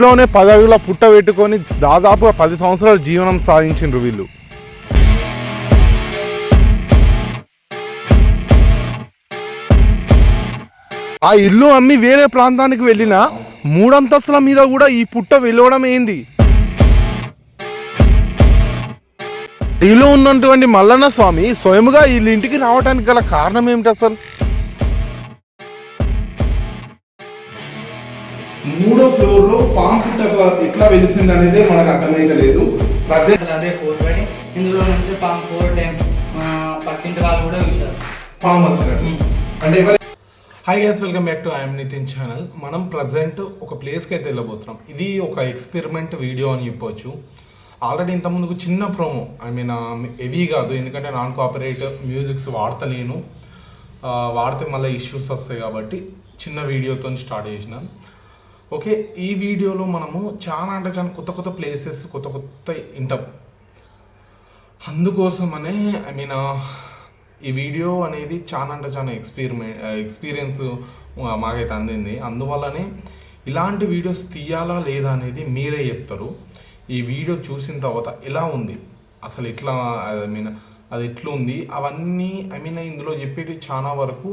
ఇంట్లోనే పదవిలో పుట్ట పెట్టుకొని దాదాపుగా పది సంవత్సరాలు జీవనం సాగించిండ్రు వీళ్ళు. ఆ ఇల్లు అమ్మి వేరే ప్రాంతానికి వెళ్ళిన మూడంతస్తుల మీద కూడా ఈ పుట్ట వెళ్ళవడం ఏంది? ఇల్లు ఉన్నటువంటి మల్లన్న స్వామి స్వయముగా వీళ్ళ ఇంటికి రావడానికి గల కారణం ఏమిటి అసలు? మూడో ఫ్లోర్లో పుట్ట ఎట్లా- వెలిసింది అనేది మనకు అర్థమైతే లేదు ప్రజెంట్ అదే ఫోర్ పడి ఇందులో నుంచి పాము ఫోర్ టైమ్స్ పక్కింటి వాళ్ళు కూడా చూశారు. పాము వచ్చినట్టు. అంటే ఎవరి hi guys welcome back to I'm Nitin channel మనం ప్రజెంట్ ఒక ప్లేస్కి అయితే వెళ్ళబోతున్నాం. ఇది ఒక ఎక్స్పెరిమెంట్ వీడియో అని చెప్పొచ్చు. ఆల్రెడీ ఇంతకుముందుకు చిన్న ప్రోమో ఐ మీన్ హెవీ కాదు. ఎందుకంటే నాన్ కాపరేట్ మ్యూజిక్స్ వాడతలేను వాడితే మళ్ళీ ఇష్యూస్ వస్తాయి కాబట్టి చిన్న వీడియోతో స్టార్ట్ చేసిన. ఓకే ఈ వీడియోలో మనము చాలా అంటే చాలా కొత్త కొత్త ప్లేసెస్ కొత్త కొత్త వింటాం. అందుకోసమనే ఐ మీన్ ఈ వీడియో అనేది చాలా అంటే చాలా ఎక్స్పీరిమెంట్ ఎక్స్పీరియన్స్ మాకైతే అందింది. అందువల్లనే ఇలాంటి వీడియోస్ తీయాలా లేదా అనేది మీరే చెప్తారు. ఈ వీడియో చూసిన తర్వాత ఎలా ఉంది? అసలు ఎట్లా ఐ మీన్ అది ఎట్లా ఉంది అవన్నీ ఐ మీన్ ఇందులో చెప్పేవి చాలా వరకు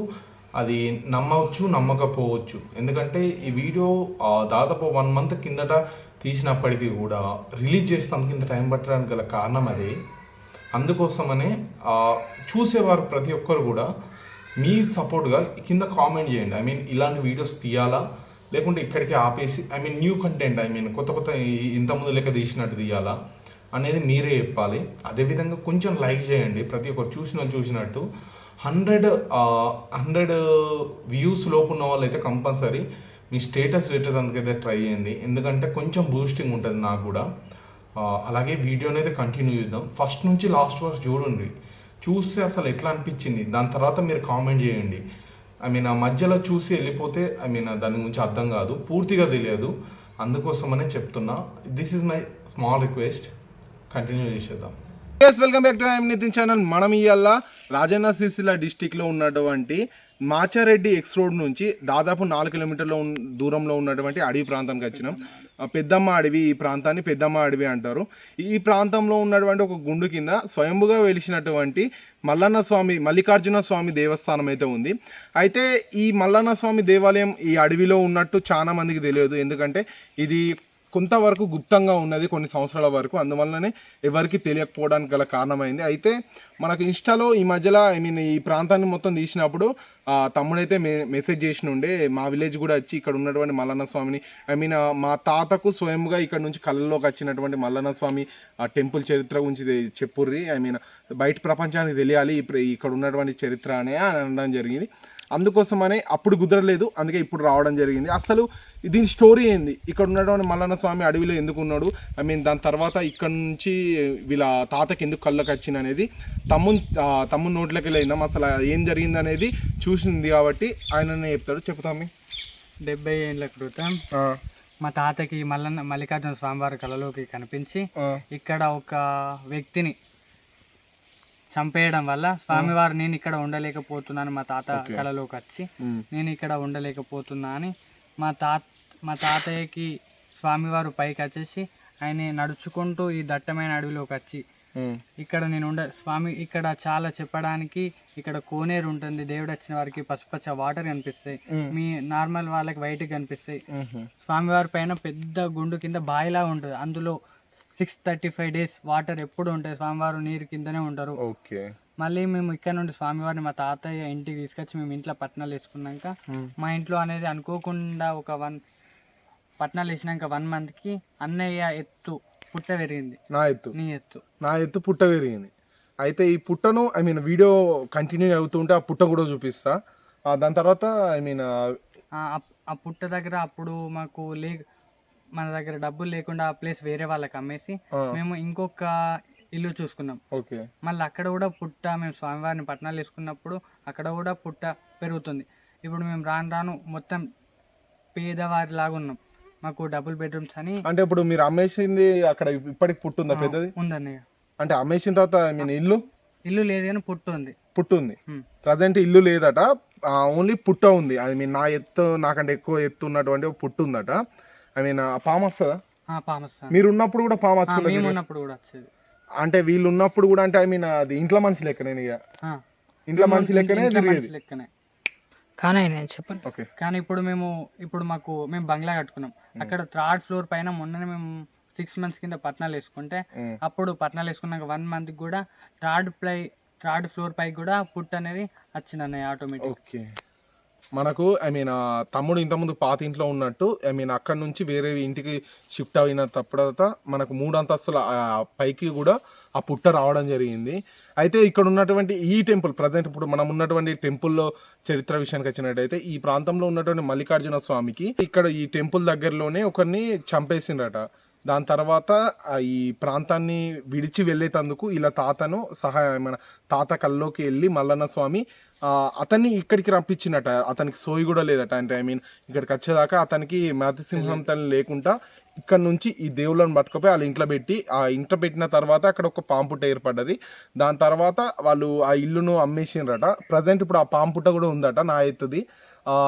అది నమ్మవచ్చు నమ్మకపోవచ్చు. ఎందుకంటే ఈ వీడియో దాదాపు వన్ మంత్ కిందట తీసినప్పటికీ కూడా రిలీజ్ చేస్తాం కింద టైం పట్టడానికి గల కారణం అదే. అందుకోసమనే చూసేవారు ప్రతి ఒక్కరు కూడా మీ సపోర్ట్గా కింద కామెంట్ చేయండి. ఐ మీన్ ఇలాంటి వీడియోస్ తీయాలా? లేకుంటే ఇక్కడికి ఆపేసి I mean new content I mean కొత్త కొత్త ఇంతకుముందు లెక్క తీసినట్టు తీయాలా? అనేది మీరే చెప్పాలి. అదేవిధంగా కొంచెం లైక్ చేయండి. ప్రతి ఒక్కరు చూసిన చూసినట్టు. హండ్రెడ్ హండ్రెడ్ వ్యూస్ లోపు ఉన్న వాళ్ళు అయితే కంపల్సరీ మీ స్టేటస్ పెట్టడానికి అయితే ట్రై చేయండి. ఎందుకంటే కొంచెం బూస్టింగ్ ఉంటుంది నాకు కూడా. అలాగే వీడియోని అయితే కంటిన్యూ చేద్దాం. ఫస్ట్ నుంచి లాస్ట్ వరకు చూడండి. చూస్తే అసలు ఎట్లా అనిపించింది? దాని తర్వాత మీరు కామెంట్ చేయండి. ఐ మీన్ ఆ మధ్యలో చూసి వెళ్ళిపోతే ఐ మీన్ దాని గురించి అర్థం కాదు. పూర్తిగా తెలియదు. అందుకోసమనే చెప్తున్నా. This is my small request continue చేసేద్దాం. Yes welcome back to I'm Nitin channel మనం ఇవాళ రాజన్న సిరిసిల్ల డిస్టిక్లో ఉన్నటువంటి మాచారెడ్డి ఎక్స్ రోడ్ నుంచి దాదాపు నాలుగు కిలోమీటర్ల దూరంలో ఉన్నటువంటి అడవి ప్రాంతానికి వచ్చినాం. పెద్దమ్మ అడవి ఈ ప్రాంతాన్ని పెద్దమ్మ అడవి అంటారు. ఈ ప్రాంతంలో ఉన్నటువంటి ఒక గుండు కింద స్వయంభుగా వెలిసినటువంటి మల్లన్న స్వామి మల్లికార్జున స్వామి దేవస్థానం అయితే ఉంది. అయితే ఈ మల్లన్న స్వామి దేవాలయం ఈ అడవిలో ఉన్నట్టు చాలా మందికి తెలియదు. ఎందుకంటే ఇది కొంతవరకు గుప్తంగా ఉన్నది కొన్ని సంవత్సరాల వరకు. అందువల్లనే ఎవరికి తెలియకపోవడానికి గల కారణమైంది. అయితే మనకు ఇన్స్టాలో ఈ మధ్యలో ఐ మీన్ ఈ ప్రాంతాన్ని మొత్తం తీసినప్పుడు తమ్ముడైతే మె మెసేజ్ చేసిన ఉండే మా విలేజ్ కూడా వచ్చి ఇక్కడ ఉన్నటువంటి మల్లన్న స్వామిని ఐ మీన్ మా తాతకు స్వయంగా ఇక్కడ నుంచి కళ్ళలోకి వచ్చినటువంటి మల్లన్న స్వామి ఆ టెంపుల్ చరిత్ర గురించి చెప్పుర్రి. ఐ మీన్ బయట ప్రపంచానికి తెలియాలి ఇప్పుడు ఇక్కడ ఉన్నటువంటి చరిత్ర అనే అని అనడం జరిగింది. అందుకోసమనే అప్పుడు కుదరలేదు అందుకే ఇప్పుడు రావడం జరిగింది. అసలు దీని స్టోరీ ఏంది? ఇక్కడ ఉన్నటువంటి మల్లన్న స్వామి అడవిలో ఎందుకు ఉన్నాడు? ఐ మీన్ దాని తర్వాత ఇక్కడ నుంచి వీళ్ళ తాతకి ఎందుకు కళ్ళకి వచ్చింది అనేది తమ్ముని తమ్ముని నోట్లోకి వెళ్ళిందాం. అసలు ఏం జరిగింది అనేది చూసింది కాబట్టి ఆయననే చెప్తాడు. చెప్తామి డెబ్బై ఏళ్ళ క్రితం మా తాతకి మల్లన్న మల్లికార్జున స్వామివారి కళలోకి కనిపించి ఇక్కడ ఒక వ్యక్తిని చంపేయడం వల్ల స్వామివారు నేను ఇక్కడ ఉండలేకపోతున్నాను మా తాత కళలోకి వచ్చి. నేను ఇక్కడ ఉండలేకపోతున్నా అని మా తాత మా తాతయ్యకి స్వామివారు పైకి వచ్చేసి ఆయన నడుచుకుంటూ ఈ దట్టమైన అడవిలోకి వచ్చి. ఇక్కడ నేను ఉండ స్వామి ఇక్కడ చాలా చెప్పడానికి ఇక్కడ కోనేరు ఉంటుంది. దేవుడు వచ్చిన వారికి పసుపచ్చ వాటర్ కనిపిస్తాయి. మీ నార్మల్ వాళ్ళకి వైట్ కనిపిస్తాయి. స్వామివారి పైన పెద్ద గుండు కింద బాయిలా ఉంటుంది. అందులో six thirty five days water ఎప్పుడు ఉంటాయి స్వామివారు నీరు కిందనే ఉంటారు. ఓకే. మళ్ళీ మేము ఇక్కడ నుండి స్వామివారిని మా తాతయ్య ఇంటికి తీసుకొచ్చి మేము ఇంట్లో పట్నాలు వేసుకున్నాక మా ఇంట్లో అనేది అనుకోకుండా ఒక వన్ పట్నాలు వేసినాక వన్ మంత్కి అన్నయ్య ఎత్తు పుట్ట పెరిగింది. నా ఎత్తు. నీ ఎత్తు. నా ఎత్తు పుట్ట పెరిగింది. అయితే ఈ పుట్టను ఐ మీన్ వీడియో కంటిన్యూ అవుతుంటే ఆ పుట్ట కూడా చూపిస్తా. దాని తర్వాత ఐ మీన్ ఆ పుట్ట దగ్గర అప్పుడు మాకు లే మన దగ్గర డబ్బులు లేకుండా ఆ ప్లేస్ వేరే వాళ్ళకి అమ్మేసి మేము ఇంకొక ఇల్లు చూసుకున్నాం. ఓకే. మళ్ళీ అక్కడ కూడా పుట్ట మేము స్వామివారిని పట్టణాలు వేసుకున్నప్పుడు అక్కడ కూడా పుట్ట పెరుగుతుంది. ఇప్పుడు మేము రాను రాను మొత్తం పేదవారి లాగా ఉన్నాం. మాకు డబుల్ బెడ్రూమ్స్ అని అంటే ఇప్పుడు మీరు అమ్మేసింది అక్కడ ఇప్పటికి పుట్టుందా పెద్దది? ఉందన్నయ్య. అంటే అమ్మేసిన తర్వాత మీన్ ఇల్లు? ఇల్లు లేదు కానీ పుట్టు ఉంది పుట్టు ఉంది. ప్రజెంట్ ఇల్లు లేదట ఓన్లీ పుట్ట ఉంది. ఐ మీన్ నా ఎత్తు నాకంటే ఎక్కువ ఎత్తు ఉన్నటువంటి పుట్టు ఉందట ఐ మీన్ పాము వస్తుందా? మీరు ఉన్నప్పుడు కూడా పాము మేము ఉన్నప్పుడు కూడా వచ్చేది. అంటే వీళ్ళు ఉన్నప్పుడు కూడా అంటే ఐ మీన్ అది ఇంట్లో మనిషి లెక్కనే ఇక ఆ. ఇంట్లో మనిషి లెక్కనే ఇంట్లో తిరిగేది? మనిషి లెక్కనే. కానీ నేను చెప్పండి ఓకే కానీ ఇప్పుడు మేము ఇప్పుడు మాకు మేము బంగ్లా కట్టుకున్నాం. అక్కడ థర్డ్ ఫ్లోర్ పైన మొన్ననే మేము సిక్స్ మంత్స్ కింద పట్నాలు వేసుకుంటే Mm. అప్పుడు పట్నాలు వేసుకున్నాక వన్ మంత్ కూడా థర్డ్ ప్లై థర్డ్ ఫ్లోర్ పై కూడా పుట్ అనేది వచ్చింది అన్నయ్య ఆటోమేటిక్ ఓకే మనకు ఐ మీన్ తమ్ముడు ఇంతకుముందు పాత ఇంట్లో ఉన్నట్టు ఐ మీన్ అక్కడ నుంచి వేరే ఇంటికి షిఫ్ట్ అయిన తర్వాత మనకు మూడు అంతస్తుల పైకి కూడా ఆ పుట్ట రావడం జరిగింది. అయితే ఇక్కడ ఉన్నటువంటి ఈ టెంపుల్ ప్రజెంట్ ఇప్పుడు మనం ఉన్నటువంటి టెంపుల్లో చరిత్ర విషయానికి వచ్చినట్టయితే ఈ ప్రాంతంలో ఉన్నటువంటి మల్లికార్జున స్వామికి ఇక్కడ ఈ టెంపుల్ దగ్గరలోనే ఒకరిని చంపేసిండ్రట. దాని తర్వాత ఈ ప్రాంతాన్ని విడిచి వెళ్ళేటందుకు ఇలా తాతను సహాయమైన మన తాత కల్లోకి వెళ్ళి మల్లన్న స్వామి అతన్ని ఇక్కడికి రప్పించినట. అతనికి సోయి కూడా లేదట అంటే ఐ మీన్ ఇక్కడికి వచ్చేదాకా అతనికి మతిసింహం తల్లి లేకుండా ఇక్కడ నుంచి ఈ దేవుళ్ళని పట్టుకుపోయి వాళ్ళ ఇంట్లో పెట్టి ఆ ఇంట్లో పెట్టిన తర్వాత అక్కడ ఒక పాంపుట ఏర్పడ్డది. దాని తర్వాత వాళ్ళు ఆ ఇల్లును అమ్మేసిండ్రట ప్రజెంట్ ఇప్పుడు ఆ పాంపుట కూడా ఉందట నా ఎత్తుది.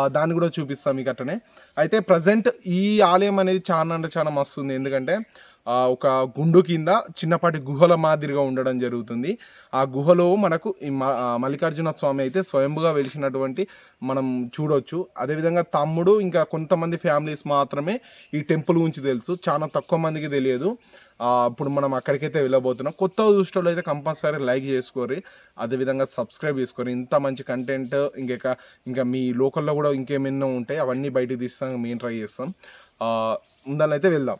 దాన్ని కూడా చూపిస్తాం మీకు అట్టనే. అయితే ప్రజెంట్ ఈ ఆలయం అనేది చాలా అంటే చాలా మస్తు ఉంది ఎందుకంటే ఒక గుండు కింద చిన్నపాటి గుహల మాదిరిగా ఉండడం జరుగుతుంది. ఆ గుహలో మనకు ఈ మ- మల్లికార్జున స్వామి అయితే స్వయంభుగా వెలిసినటువంటి మనం చూడొచ్చు. అదేవిధంగా తమ్ముడు ఇంకా కొంతమంది ఫ్యామిలీస్ మాత్రమే ఈ టెంపుల్ గురించి తెలుసు. చాలా తక్కువ మందికి తెలియదు. ఇప్పుడు మనం అక్కడికైతే వెళ్ళబోతున్నాం. కొత్త దృష్టిలో అయితే కంపల్సరీ లైక్ చేసుకోరి అదేవిధంగా సబ్స్క్రైబ్ చేసుకోరి ఇంత మంచి కంటెంట్ ఇంకెక ఇంకా మీ లోకల్లో కూడా ఇంకేమైనా ఉంటాయి అవన్నీ బయటికి తీస్తాం మేము ట్రై చేస్తాం. ఉందాలైతే వెళ్దాం.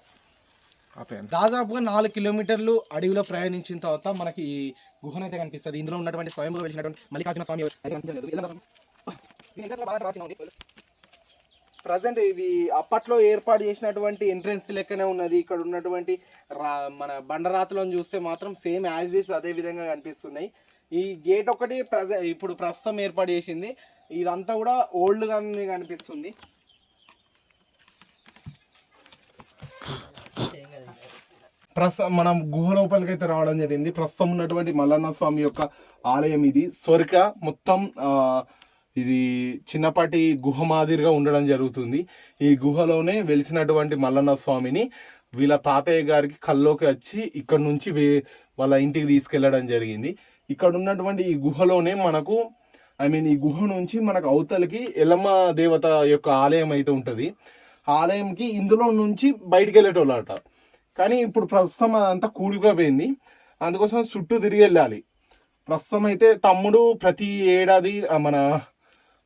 దాదాపుగా నాలుగు కిలోమీటర్లు అడవిలో ప్రయాణించిన తర్వాత మనకి ఈ గుహన అయితే కనిపిస్తుంది. ఇందులో ఉన్నటువంటి స్వయంగా వెలిసినటువంటి మల్లికార్జున స్వామి ప్రజెంట్ ఇవి అప్పట్లో ఏర్పాటు చేసినటువంటి ఎంట్రెన్స్ లెక్కనే ఉన్నది. ఇక్కడ ఉన్నటువంటి రా మన బండరాతులను చూస్తే మాత్రం సేమ్ యాజ్ ఇస్ అదే విధంగా కనిపిస్తున్నాయి. ఈ గేట్ ఒకటి ప్రజ ఇప్పుడు ప్రస్తుతం ఏర్పాటు చేసింది. ఇదంతా కూడా ఓల్డ్గానే కనిపిస్తుంది. ప్రస్తుతం మనం గుహ లోపలికి అయితే రావడం జరిగింది. ప్రస్తుతం ఉన్నటువంటి మల్లన్న స్వామి యొక్క ఆలయం ఇది. సొరిక మొత్తం ఇది చిన్నపాటి గుహ మాదిరిగా ఉండడం జరుగుతుంది. ఈ గుహలోనే వెలిసినటువంటి మల్లన్న స్వామిని వీళ్ళ తాతయ్య గారికి కల్లోకి వచ్చి ఇక్కడ నుంచి వే వాళ్ళ ఇంటికి తీసుకెళ్ళడం జరిగింది. ఇక్కడ ఉన్నటువంటి ఈ గుహలోనే మనకు ఐ మీన్ ఈ గుహ నుంచి మనకు అవతలికి ఎల్లమ్మ దేవత యొక్క ఆలయం అయితే ఉంటుంది. ఆలయంకి ఇందులో నుంచి బయటికి వెళ్ళేటోళ్ళట. కానీ ఇప్పుడు ప్రస్తుతం అదంతా కూలిపోయింది. అందుకోసం చుట్టూ తిరిగి వెళ్ళాలి. ప్రస్తుతం అయితే తమ్ముడు ప్రతి ఏడాది మన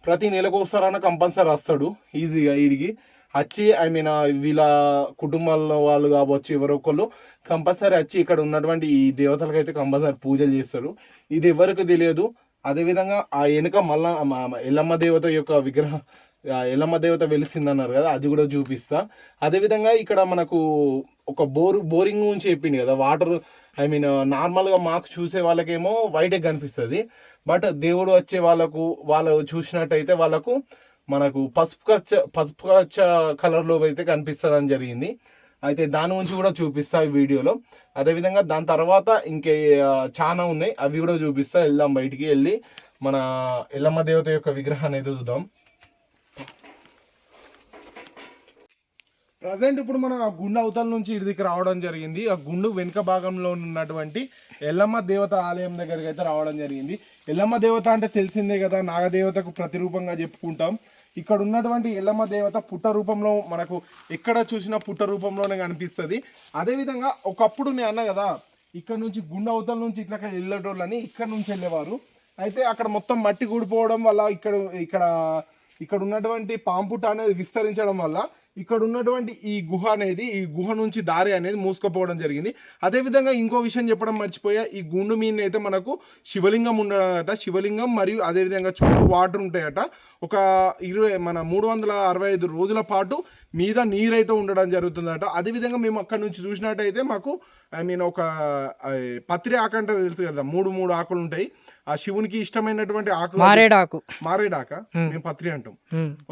ప్రతి నెలకు ఒకసారైనా కంపల్సరీ వస్తాడు. ఈజీగా వీడికి వచ్చి ఐ మీన్ వీళ్ళ కుటుంబాల్లో వాళ్ళు కావచ్చు ఎవరో ఒకళ్ళు కంపల్సరీ వచ్చి ఇక్కడ ఉన్నటువంటి ఈ దేవతలకు అయితే కంపల్సరీ పూజలు చేస్తారు. ఇది ఎవరికి తెలియదు. అదేవిధంగా ఆ వెనుక మళ్ళా ఎల్లమ్మ దేవత యొక్క విగ్రహం ఎల్లమ్మ దేవత వెలిసిందన్నారు కదా అది కూడా చూపిస్తా. అదేవిధంగా ఇక్కడ మనకు ఒక బోరు బోరింగ్ నుంచి చెప్పింది కదా వాటర్ ఐ మీన్ నార్మల్గా మాకు చూసే వాళ్ళకేమో వైటే కనిపిస్తుంది. బట్ దేవుడు వచ్చే వాళ్ళకు వాళ్ళు చూసినట్టయితే వాళ్ళకు మనకు పసుపు కచ్చ పసుపు కచ్చ కలర్లో అయితే కనిపిస్తుందని జరిగింది. అయితే దాని గురించి కూడా చూపిస్తా ఈ వీడియోలో. అదేవిధంగా దాని తర్వాత ఇంకే చాలా ఉన్నాయి. అవి కూడా చూపిస్తా. వెళ్దాం బయటికి వెళ్ళి మన ఎల్లమ్మ దేవత యొక్క విగ్రహాన్ని అయితే చూద్దాం. ప్రజెంట్ ఇప్పుడు మనం ఆ గుండు అవతల నుంచి ఇడిదికి రావడం జరిగింది. ఆ గుండు వెనుక భాగంలో ఉన్నటువంటి ఎల్లమ్మ దేవత ఆలయం దగ్గరికి అయితే రావడం జరిగింది. ఎల్లమ్మ దేవత అంటే తెలిసిందే కదా నాగదేవతకు ప్రతిరూపంగా చెప్పుకుంటాం. ఇక్కడ ఉన్నటువంటి ఎల్లమ్మ దేవత పుట్ట రూపంలో మనకు ఎక్కడ చూసినా పుట్ట రూపంలోనే కనిపిస్తుంది. అదేవిధంగా ఒకప్పుడు నేను అన్న కదా ఇక్కడ నుంచి గుండె అవతల నుంచి ఇట్లా వెళ్ళేటోళ్ళని ఇక్కడ నుంచి వెళ్ళేవారు. అయితే అక్కడ మొత్తం మట్టి కూడిపోవడం వల్ల ఇక్కడ ఇక్కడ ఇక్కడ ఉన్నటువంటి పాంపుట అనేది విస్తరించడం వల్ల ఇక్కడ ఉన్నటువంటి ఈ గుహ అనేది ఈ గుహ నుంచి దారి అనేది మూసుకుపోవడం జరిగింది. అదేవిధంగా ఇంకో విషయం చెప్పడం మర్చిపోయా ఈ గుండు మీద అయితే మనకు శివలింగం ఉండడట శివలింగం మరియు అదేవిధంగా చుట్టూ వాటర్ ఉంటాయట. ఒక ఇరవై మన మూడు వందల అరవై ఐదు రోజుల పాటు మీద నీరైతే ఉండడం జరుగుతుందట. అదేవిధంగా మేము అక్కడ నుంచి చూసినట్టయితే మాకు ఐ మీన్ ఒక పత్రి ఆకు అంటే తెలుసు కదా మూడు మూడు ఆకులు ఉంటాయి. ఆ శివునికి ఇష్టమైనటువంటి ఆకు. మారేడాకు మారేడాక మేము పత్రి అంటాం.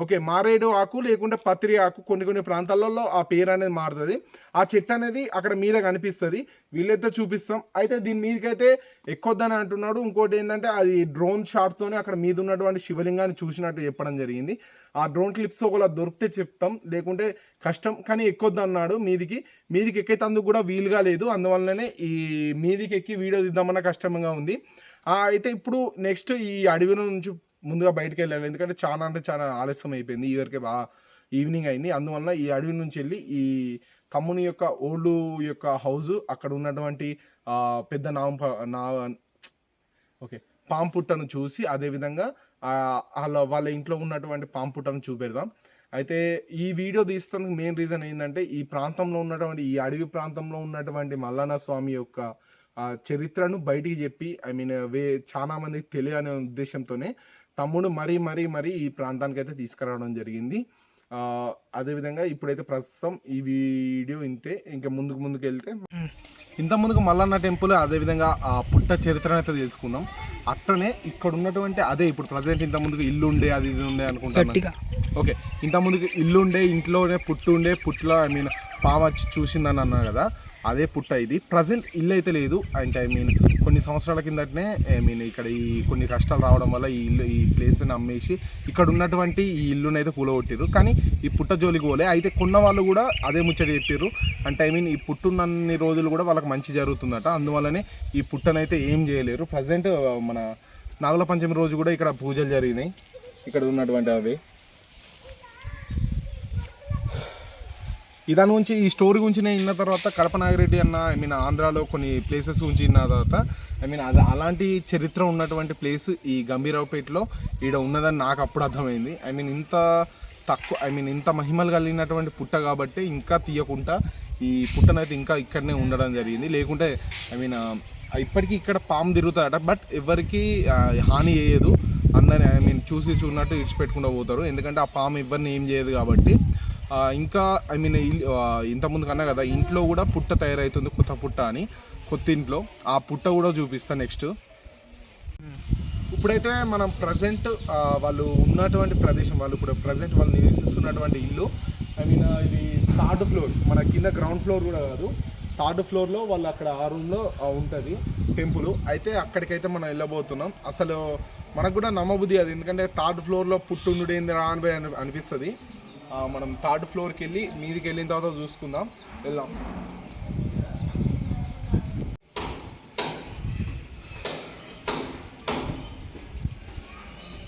ఓకే మారేడు ఆకు లేకుంటే పత్రి ఆకు కొన్ని కొన్ని ప్రాంతాలలో ఆ పేరు అనేది మారుతుంది. ఆ చెట్టు అనేది అక్కడ మీద కనిపిస్తుంది. వీళ్ళైతే చూపిస్తాం. అయితే దీని మీదకైతే ఎక్కొద్దని అంటున్నాడు. ఇంకోటి ఏంటంటే అది డ్రోన్ షాట్తోనే అక్కడ మీద ఉన్నటువంటి శివలింగాన్ని చూసినట్టు చెప్పడం జరిగింది. ఆ డ్రోన్ క్లిప్స్ ఒకలా దొరికితే చెప్తాం. లేకుంటే కష్టం కానీ ఎక్కొద్దు అన్నాడు మీదికి. మీదికి ఎక్కేతందుకు కూడా వీలుగా లేదు. అందువల్లనే ఈ మీదికి ఎక్కి వీడియో తీద్దామన్న కష్టంగా ఉంది. అయితే ఇప్పుడు నెక్స్ట్ ఈ అడవి నుంచి ముందుగా బయటకు వెళ్ళాలి. ఎందుకంటే చాలా అంటే చాలా ఆలస్యం అయిపోయింది. ఈ వరకే బాగా ఈవినింగ్ అయింది. అందువల్ల ఈ అడవి నుంచి వెళ్ళి ఈ తమ్ముని యొక్క ఓల్డ్ యొక్క హౌస్ అక్కడ ఉన్నటువంటి పెద్ద నామ నా ఓకే పాము పుట్టను చూసి అదేవిధంగా వాళ్ళ వాళ్ళ ఇంట్లో ఉన్నటువంటి పాంపుటను చూపెడదాం. అయితే ఈ వీడియో తీస్తానికి మెయిన్ రీజన్ ఏంటంటే ఈ ప్రాంతంలో ఉన్నటువంటి ఈ అడవి ప్రాంతంలో ఉన్నటువంటి మల్లన్న స్వామి యొక్క చరిత్రను బయటికి చెప్పి ఐ మీన్ వే చాలా మందికి తెలియనే ఉద్దేశంతోనే తమ్ముడు మరీ మరీ మరీ ఈ ప్రాంతానికి అయితే తీసుకురావడం జరిగింది. అదేవిధంగా ఇప్పుడైతే ప్రస్తుతం ఈ వీడియో ఇంతే. ఇంకా ముందుకు ముందుకు వెళ్తే ఇంత ముందుకు మల్లన్న టెంపుల్ అదేవిధంగా ఆ పుట్ట చరిత్ర అయితే తెలుసుకుందాం. అట్లనే ఇక్కడ ఉన్నటువంటి అదే ఇప్పుడు ప్రజెంట్ ఇంత ముందుకు ఇల్లు ఉండే అది ఇది ఉండే గట్టిగా. ఓకే ఇంత ముందుకు ఇల్లు ఉండే ఇంట్లోనే పుట్టు ఉండే పుట్లో ఐ మీన్ పాము వచ్చి చూసిందని అన్నా కదా. అదే పుట్ట ఇది. ప్రజెంట్ ఇల్లు అయితే లేదు. అండ్ ఐ మీన్ కొన్ని సంవత్సరాల కిందటనే ఐ మీన్ ఇక్కడ ఈ కొన్ని కష్టాలు రావడం వల్ల ఈ ఇల్లు ఈ ప్లేస్ని అమ్మేసి ఇక్కడ ఉన్నటువంటి ఈ ఇల్లుని అయితే కూలగొట్టారు కానీ ఈ పుట్ట జోలికి పోలే. అయితే కొన్న వాళ్ళు కూడా అదే ముచ్చట చెప్పారు అంటే ఐ మీన్ ఈ పుట్టున్నన్ని రోజులు కూడా వాళ్ళకి మంచి జరుగుతుందట. అందువల్లనే ఈ పుట్టనైతే ఏం చేయలేరు. ప్రజెంట్ మన నాగుల పంచమి రోజు కూడా ఇక్కడ పూజలు జరిగినాయి. ఇక్కడ ఉన్నటువంటి అవి. దాని గురించి ఈ స్టోరీ గురించి నేను విన్న తర్వాత కడప నాగిరెడ్డి అన్న ఐ మీన్ ఆంధ్రాలో కొన్ని ప్లేసెస్ గురించి విన్న తర్వాత ఐ మీన్ అది అలాంటి చరిత్ర ఉన్నటువంటి ప్లేస్ ఈ గంభీరావుపేటలో ఈడ ఉన్నదని నాకు అప్పుడు అర్థమైంది. ఐ మీన్ ఇంత తక్కువ ఐ మీన్ ఇంత మహిమలు కలిగినటువంటి పుట్ట కాబట్టి ఇంకా తీయకుండా ఈ పుట్టనైతే ఇంకా ఇక్కడనే ఉండడం జరిగింది. లేకుంటే ఐ మీన్ ఇప్పటికీ ఇక్కడ పాము తిరుగుతాడట బట్ ఎవరికి హాని చేయదు. అందరిని ఐ మీన్ చూసి చూడనట్టు ఇడిచిపెట్టుకుంటూ పోతారు. ఎందుకంటే ఆ పాము ఎవరిని ఏం చేయదు కాబట్టి. ఇంకా ఐ మీన్ ఇంతకుముందు కన్నా కదా ఇంట్లో కూడా పుట్ట తయారవుతుంది కొత్త పుట్ట అని కొత్త ఇంట్లో ఆ పుట్ట కూడా చూపిస్తా నెక్స్ట్ ఇప్పుడైతే మనం ప్రజెంట్ వాళ్ళు ఉన్నటువంటి ప్రదేశం వాళ్ళు ఇప్పుడు ప్రజెంట్ వాళ్ళు నివసిస్తున్నటువంటి ఇల్లు. ఐ మీన్ ఇది థర్డ్ ఫ్లోర్ మన కింద గ్రౌండ్ ఫ్లోర్ కూడా కాదు. థర్డ్ ఫ్లోర్లో వాళ్ళు అక్కడ ఆ రూమ్లో ఉంటుంది టెంపుల్. అయితే అక్కడికైతే మనం వెళ్ళబోతున్నాం. అసలు మనకు కూడా నమ్మబుద్ధి అది. ఎందుకంటే థర్డ్ ఫ్లోర్లో పుట్టుండు ఏంది రా అని అనిపిస్తుంది. మనం థర్డ్ ఫ్లోర్కి వెళ్ళి మీదికి వెళ్ళిన తర్వాత చూసుకుందాం. వెళ్దాం.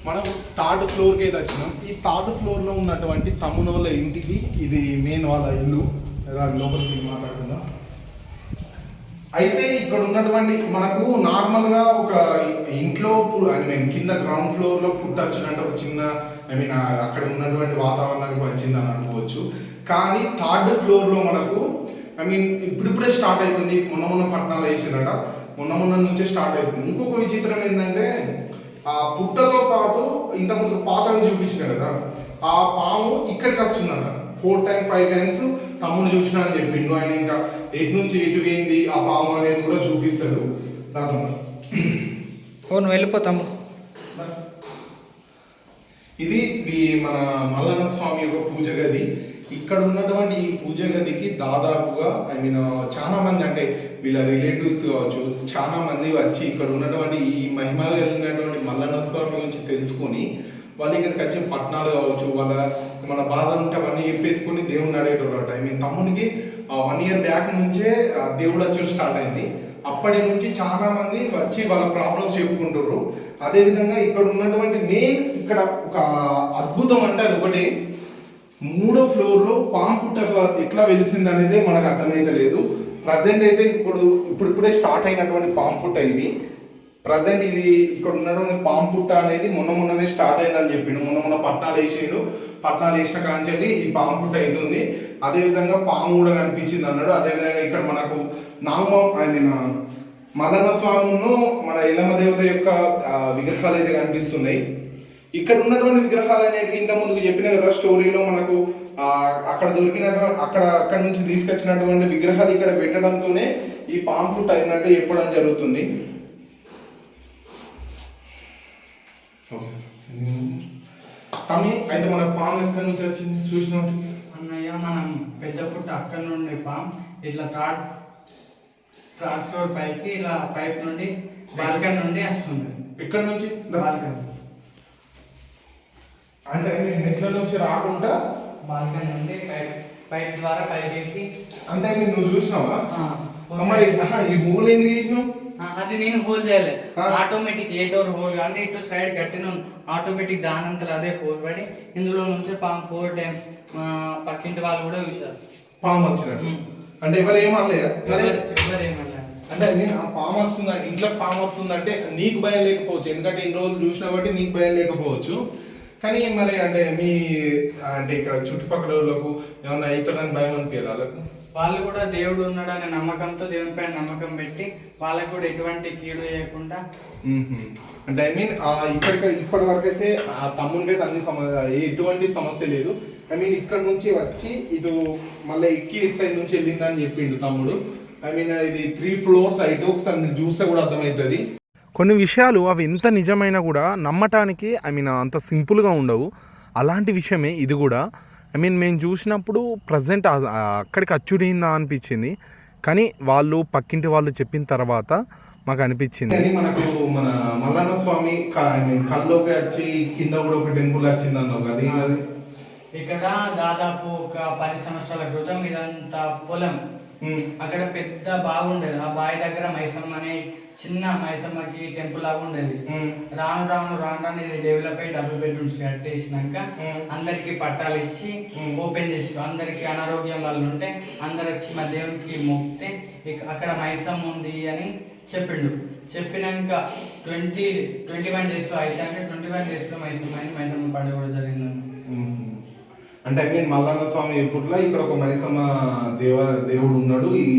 మనం థర్డ్ ఫ్లోర్కి అయితే వచ్చినాం. ఈ థర్డ్ ఫ్లోర్లో ఉన్నటువంటి తమ్మునోళ్ళ ఇంటికి ఇది మెయిన్ వాళ్ళ ఇల్లు. లోపలికి మాట్లాడుకుందాం. అయితే ఇక్కడ ఉన్నటువంటి మనకు నార్మల్గా ఒక ఇంట్లో ఐ మీన్ కింద గ్రౌండ్ ఫ్లోర్లో పుట్టచ్చునంటే ఒక చిన్న ఐ మీన్ అక్కడ ఉన్నటువంటి వాతావరణానికి వచ్చిందని అనుకోవచ్చు. కానీ థర్డ్ ఫ్లోర్లో మనకు ఐ మీన్ ఇప్పుడిప్పుడే స్టార్ట్ అవుతుంది. మొన్న మొన్న పట్టణాలు వేసినట మొన్న మొన్న నుంచే స్టార్ట్ అవుతుంది. ఇంకొక విచిత్రం ఏంటంటే ఆ పుట్టతో పాటు ఇంతకుముందు పాతవి చూపించిన కదా. ఆ పాము ఇక్కడికి వస్తుందట. ఫోర్ టైమ్ ఫైవ్ టైమ్స్ తమ్ముడు చూసిన అని చెప్పిండు. ఆయన ఇంకా ఎటు నుంచి ఎటు పోయింది ఆ పాము అనేది కూడా చూపిస్తాడు. ఓ నువ్వు వెళ్ళిపోతాము ఇది మన మల్లన్న స్వామి యొక్క పూజ గది. ఇక్కడ ఉన్నటువంటి ఈ పూజ గదికి దాదాపుగా ఐ మీన్ చాలా మంది అంటే వీళ్ళ రిలేటివ్స్ కావచ్చు చాలా మంది వచ్చి ఇక్కడ ఉన్నటువంటి ఈ మహిమలు కలిగినటువంటి మల్లన్న స్వామి గురించి తెలుసుకొని వాళ్ళు ఇక్కడికి వచ్చి పట్నాలు కావచ్చు వాళ్ళ మన బాధలు ఉంటే అవన్నీ చెప్పేసుకొని దేవుడిని అడిగేటోళ్ళట ఐ మీన్ తమ్మునికి వన్ ఇయర్ బ్యాక్ నుంచే దేవుడు వచ్చి స్టార్ట్ అయింది. అప్పటి నుంచి చాలా మంది వచ్చి వాళ్ళ ప్రాబ్లమ్స్ చెప్పుకుంటారు అదే విధంగా ఇక్కడ ఉన్నటువంటి మెయిన్ ఇక్కడ ఒక అద్భుతం అంటే అది ఒకటి మూడో ఫ్లోర్లో పాము పుట్ట ఎట్లా వెలిసింది అనేది మనకు అర్థమైతే లేదు ప్రజెంట్ అయితే ఇప్పుడు ఇప్పుడు ఇప్పుడే స్టార్ట్ అయినటువంటి పాంపుట్ పుట్ట ఇది. ప్రజెంట్ ఇది ఇక్కడ ఉన్నటువంటి పాము పుట్ట అనేది మొన్న మొన్ననే స్టార్ట్ అయిందని చెప్పిండు. మొన్న మొన్న పట్నాలు వేసిండు. పట్నాలు వేసిన కాంచెల్లి ఈ పాము పుట్ట అవుతుంది. అదేవిధంగా అదే విధంగా పాము కూడా కనిపించింది అన్నాడు. అదే విధంగా ఇక్కడ మనకు నాగం ఐ మీన్ మల్లన్న స్వామును మన ఇల్లమ్మ దేవత యొక్క విగ్రహాలు అయితే కనిపిస్తున్నాయి. ఇక్కడ ఉన్నటువంటి విగ్రహాలు అనేటివి ఇంత ముందుకు చెప్పిన కదా స్టోరీలో మనకు అక్కడ దొరికినటువంటి అక్కడ అక్కడ నుంచి తీసుకొచ్చినటువంటి విగ్రహాలు ఇక్కడ పెట్టడంతోనే ఈ పాము పుట్ట అయినట్టు చెప్పడం జరుగుతుంది. కానీ అయితే మన పాము ఎక్కడి నుంచి వచ్చింది? చూసినట్టు. అన్నయ్య మనం పెద్ద పుట్ట అక్కడ నుండి పామ్. ఇట్లా థర్డ్ థర్డ్ ఫ్లోర్ పైకి ఇలా పైప్ నుండి బాల్కనీ నుండి వస్తుంది. ఎక్కడి నుంచి? బాల్కనీ. అంటే మెట్ల నుంచి రాకుండా? బాల్కనీ నుండి పైప్ పైప్ ద్వారా పైకి అంటే నువ్వు చూసినావా? మరి ఈ మూలు ఎందుకు చేసినావు? అది నేను హోల్ చేయలేదు. ఆటోమేటిక్ ఏ డోర్ హోల్ కానీ ఇటు సైడ్ కట్టిన. ఆటోమేటిక్ దానంతలో అదే హోల్ పడి ఇందులో నుంచి పాము ఫోర్ టైమ్స్ పక్కింటి వాళ్ళు కూడా చూసారు పాము వచ్చినట్టు. అంటే ఎవరు ఏమనలేదా ఎవరు-. అంటే నేను ఆ పాము వస్తుందంటే ఇంట్లో పాము వస్తుందంటే నీకు భయం లేకపోవచ్చు. ఎందుకంటే ఇన్ని రోజులు చూసినా కాబట్టి నీకు భయం లేకపోవచ్చు. కానీ మరి అంటే మీ అంటే ఇక్కడ చుట్టుపక్కల వాళ్ళకు ఏమన్నా అవుతుందని భయం అనిపించాలి వాళ్ళకు? వాళ్ళు కూడా దేవుడు ఉన్నాడనే నమ్మకంతో దేవుని పైన నమ్మకం పెట్టి వాళ్ళకు కూడా ఎటువంటి కీడు చేయకుండా. అంటే ఐ మీన్ ఇప్పటికి ఇప్పటి వరకు అయితే ఆ తమ్మునికి అయితే అన్ని సమస్య ఎటువంటి సమస్య లేదు. ఐ మీన్ ఇక్కడ నుంచి వచ్చి ఇటు మళ్ళీ ఎక్కి సైడ్ నుంచి వెళ్ళిందని చెప్పిండు తమ్ముడు. ఐ మీన్ ఇది త్రీ ఫ్లోర్స్ అయితే ఒకసారి మీరు చూస్తే కూడా అర్థమవుతుంది. కొన్ని విషయాలు అవి ఎంత నిజమైనా కూడా నమ్మటానికి ఐ మీన్ అంత సింపుల్గా ఉండవు. అలాంటి విషయమే ఇది కూడా. ఐ మీన్ మేము చూసినప్పుడు ప్రజెంట్ అక్కడికి అచ్చుడైందా అనిపించింది కానీ వాళ్ళు పక్కింటి వాళ్ళు చెప్పిన తర్వాత మాకు అనిపించింది మనకు మన మల్లన్న స్వామి కల్లోకి వచ్చి కింద కూడా ఒక టెంపుల్ వచ్చింది అన్నావు కదా ఏంటది? ఇక్కడ దాదాపు ఒక పది సంవత్సరాల క్రితం ఇదంతా పొలం. అక్కడ పెద్ద బావి ఉండేది ఆ బావి దగ్గర మైసమ్మ అనే చిన్న మైసమ్మకి టెంపుల్ లాగా ఉండేది. రాను రాను రాను రాను ఇది డెవలప్ అయ్యి డబుల్ బెడ్రూమ్స్ కట్టేసినాక. అందరికి పట్టాలు ఇచ్చి. ఓపెన్ చేసి అందరికి అనారోగ్యం వాళ్ళు ఉంటే అందరు వచ్చి మా దేవునికి మొక్కితే అక్కడ మైసమ్మ ఉంది అని చెప్పిండు చెప్పినాక ట్వంటీ ట్వంటీ వన్ డేస్లో అయితే అంటే ట్వంటీ వన్ డేస్లో మైసమ్మ అని మైసమ్మ పండుగ కూడా జరిగింది మ్మ్. అంటే మీన్ మల్లన్న స్వామి ఎప్పుడులా ఇక్కడ ఒక మైసమ్మ దేవ దేవుడు ఉన్నాడు ఈ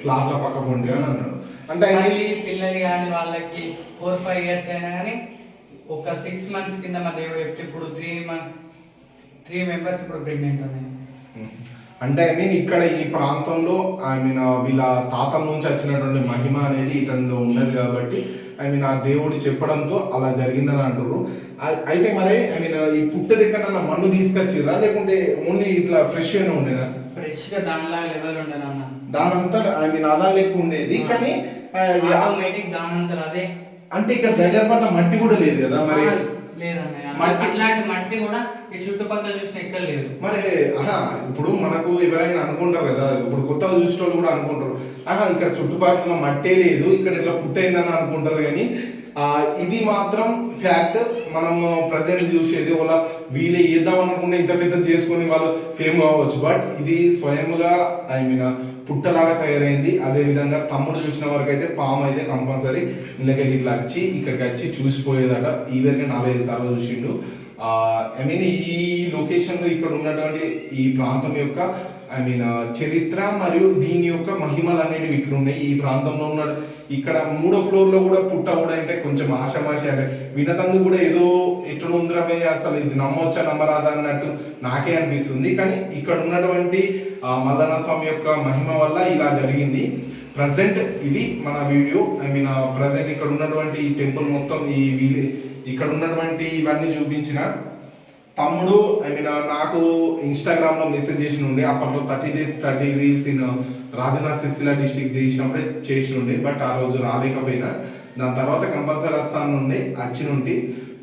ఫ్లాట్ల పక్క పొండి అని అన్నాడు. అంటే పిల్లలు కానీ వాళ్ళకి ఫోర్ ఫైవ్ ఇయర్స్ అయినా కానీ ఒక సిక్స్ మంత్స్ కింద మా దేవుడు చెప్తే ఇప్పుడు త్రీ మంత్ త్రీ మెంబర్స్ ఇప్పుడు ప్రెగ్నెంట్ ఉన్నాయి. అంటే ఐ మీన్ ఇక్కడ ఈ ప్రాంతంలో ఐ మీన్ వీళ్ళ తాతల నుంచి వచ్చినటువంటి మహిమ అనేది ఇతనిలో ఉన్నది కాబట్టి ఐ మీన్ ఆ దేవుడు చెప్పడంతో అలా జరిగిందని అంటారు అయితే మరి ఐ మీన్ ఈ పుట్ట దగ్గర మన్ను తీసుకొచ్చిర్రా? లేకుంటే ఓన్లీ ఇట్లా ఫ్రెష్ గానే ఉండేనా? ఫ్రెష్గా దానిలాగా లెవెల్ ఉండను అన్న. దానంతా ఐ మీన్ అదా లెక్క ఉండేది. కానీ ఆటోమేటిక్ దానంతరం అదే. అంటే ఇక్కడ దగ్గర పట్ల మట్టి కూడా లేదు కదా మరి. లేదన్నయ్య. మట్టి- కూడా ఈ చుట్టుపక్కల చూసిన ఎక్కడ లేదు. మరి ఆహా ఇప్పుడు మనకు ఎవరైనా అనుకుంటారు కదా ఇప్పుడు కొత్తగా చూసిన వాళ్ళు కూడా అనుకుంటారు. ఆహా ఇక్కడ చుట్టుపక్కల మట్టే లేదు ఇక్కడ ఇట్లా పుట్టయిందని అనుకుంటారు కానీ ఆ, ఇది మాత్రం ఫ్యాక్ట్. మనం ప్రజెంట్ చూసేది వాళ్ళ వీళ్ళే చేద్దాం అనుకుంటే ఇంత పెద్ద చేసుకొని వాళ్ళు ఫేమ్ కావచ్చు. బట్ ఇది స్వయంగా ఐ మీన్ పుట్టలాగా తయారైంది. అదే విధంగా తమ్ముడు చూసిన వరకు అయితే పాము అయితే కంపల్సరీ ఇళ్ళకెళ్ళి ఇట్లా వచ్చి ఇక్కడికి వచ్చి చూసిపోయేదట. ఈ వరకు నలభై ఐదు సార్లు చూసిండు. ఐ మీన్ ఈ లొకేషన్లో ఇక్కడ ఉన్నటువంటి ఈ ప్రాంతం యొక్క ఐ మీన్ చరిత్ర మరియు దీని యొక్క మహిమలు అనేటివి ఇక్కడ ఉన్నాయి. ఈ ప్రాంతంలో ఉన్న ఇక్కడ మూడో ఫ్లోర్లో కూడా పుట్ట కూడా అంటే కొంచెం ఆశమాష అంటే వినతందు కూడా ఏదో ఎట్లా ఉందిరమే అసలు ఇది నమ్మొచ్చా నమ్మరాదా అన్నట్టు నాకే అనిపిస్తుంది. కానీ ఇక్కడ ఉన్నటువంటి మల్లన్న స్వామి యొక్క మహిమ వల్ల ఇలా జరిగింది. ప్రజెంట్ ఇది మన వీడియో. ఐ మీన్ ప్రజెంట్ ఇక్కడ ఉన్నటువంటి టెంపుల్ మొత్తం ఈ వీలి ఇక్కడ ఉన్నటువంటి ఇవన్నీ చూపించిన తమ్ముడు ఐ మీన్ నాకు ఇన్స్టాగ్రామ్లో మెసేజ్ చేసి ఉండే అప్పట్లో thirty thirty degrees in Rajnath Sircilla district చేసినప్పుడే చేసి ఉండే బట్ ఆ రోజు రాలేకపోయినా. దాని తర్వాత కంపల్సరీ వస్తాను నుండి వచ్చి నుండి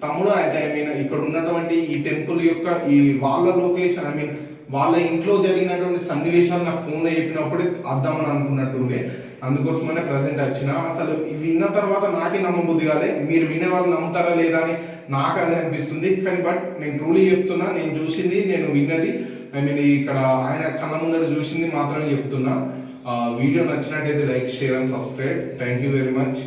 తమ్ముడు అంటే ఐ మీన్ ఇక్కడ ఉన్నటువంటి ఈ టెంపుల్ యొక్క ఈ వాళ్ళ లొకేషన్ ఐ మీన్ వాళ్ళ ఇంట్లో జరిగినటువంటి సన్నివేశాలు నాకు ఫోన్లో చెప్పినప్పుడే అర్థమని అనుకున్నట్టుండే. అందుకోసమనే ప్రజెంట్ వచ్చిన. అసలు ఇవి విన్న తర్వాత నాకే నమ్మబుద్ధి కాలే. మీరు వినే వాళ్ళు నమ్ముతారా లేదా అని నాకు అదే అనిపిస్తుంది. కానీ బట్ నేను ట్రూలీ చెప్తున్నా నేను చూసింది నేను విన్నది. ఐ మీన్ ఇక్కడ ఆయన కళ్ళ ముందర చూసింది మాత్రమే చెప్తున్నా. వీడియో నచ్చినట్టయితే like share and subscribe thank you very much